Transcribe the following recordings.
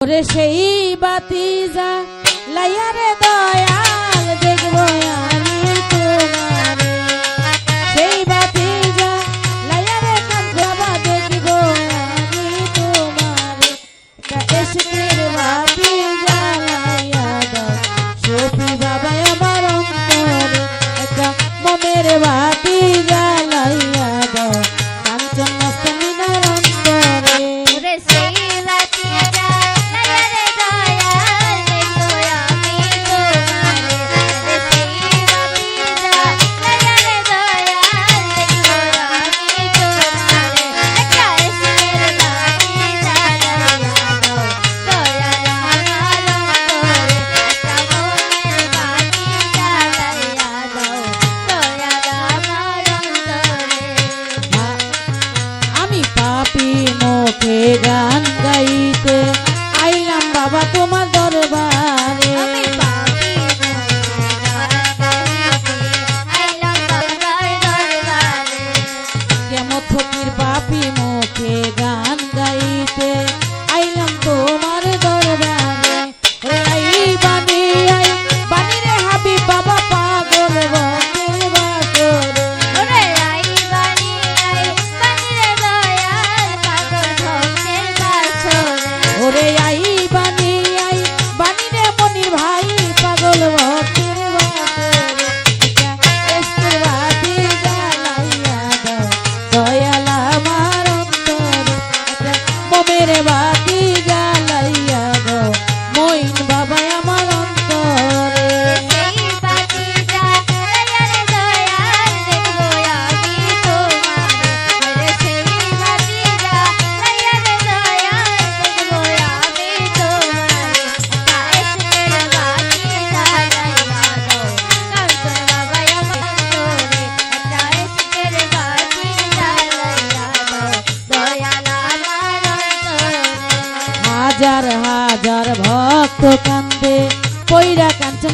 ওরে সেই বাতি যা লাইয়া রে দয়াল দেখব আমি তোমার। সেই বাতি যা লাইয়া রে কান্দাবা দেখব আমি তোমার। কাশের বাতি যা লাইয়া দাও। সফি বাবা আমার অন্তরে একা মনের বাবা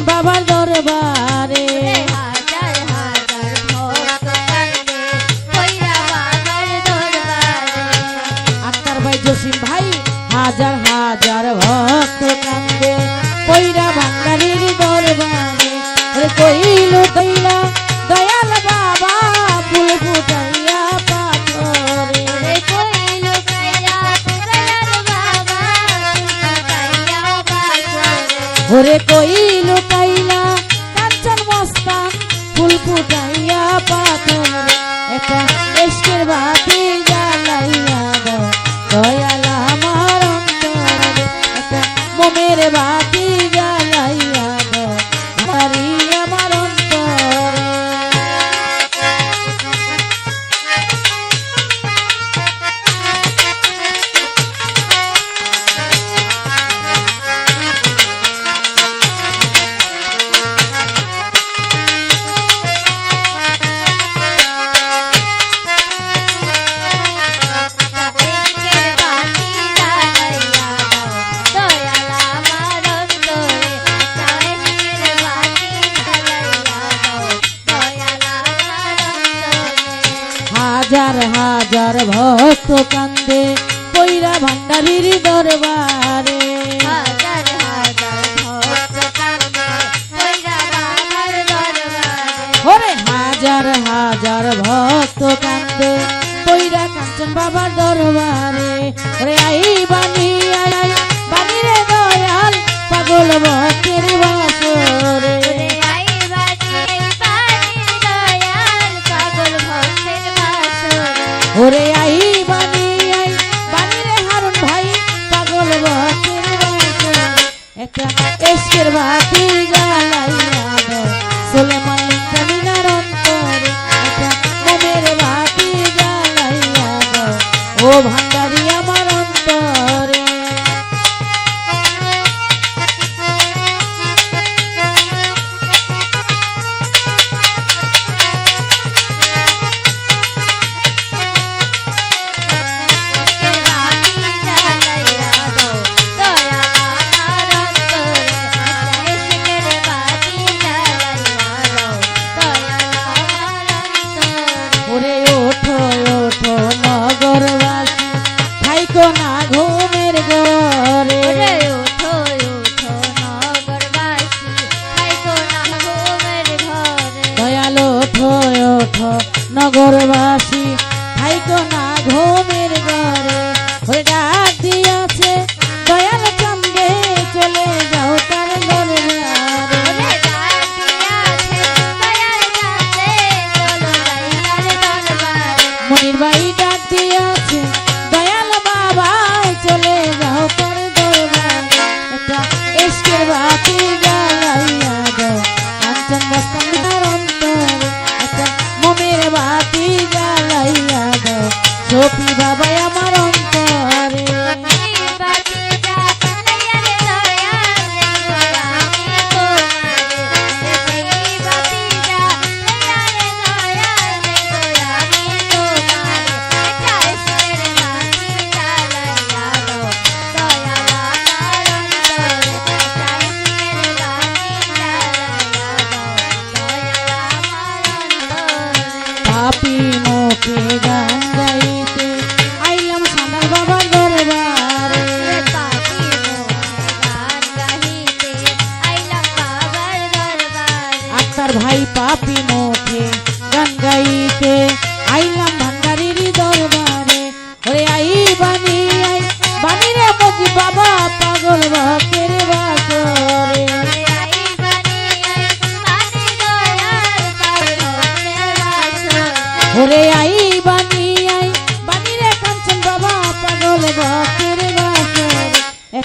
বাবার দরবারে। আক্তার ভাই জসিম ভাই হাজার হাজার ভক্ত কান্দে কইরা বাঙালির দরবারে। কইল কইলা দয়াল বাবা ফুল ওরে কইল পাথর হাজার হাজার ভক্ত কান্দে কইরা ভান্ডারির দরবারে। হাজার হাজার ভক্ত কান্দে কইরা কাঞ্চন বাবার দরবারে। রে আই বানি আই বানি রে দয়াল পাগল ভক্তের বাসরে। এসকের বাতি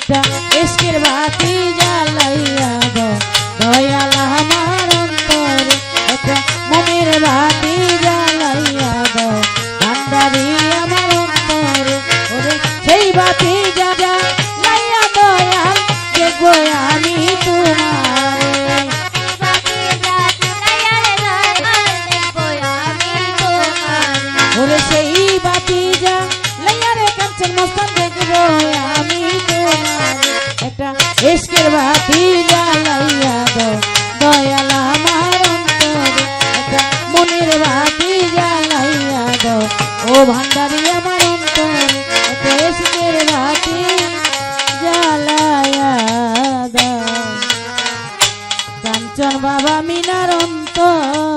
একটা এসকের বাতি ও ভান্ডারি আমার অন্তর এত সুখের রাতে জ্বালায়া দাও। কাঞ্চন বাবা মিনার অন্তর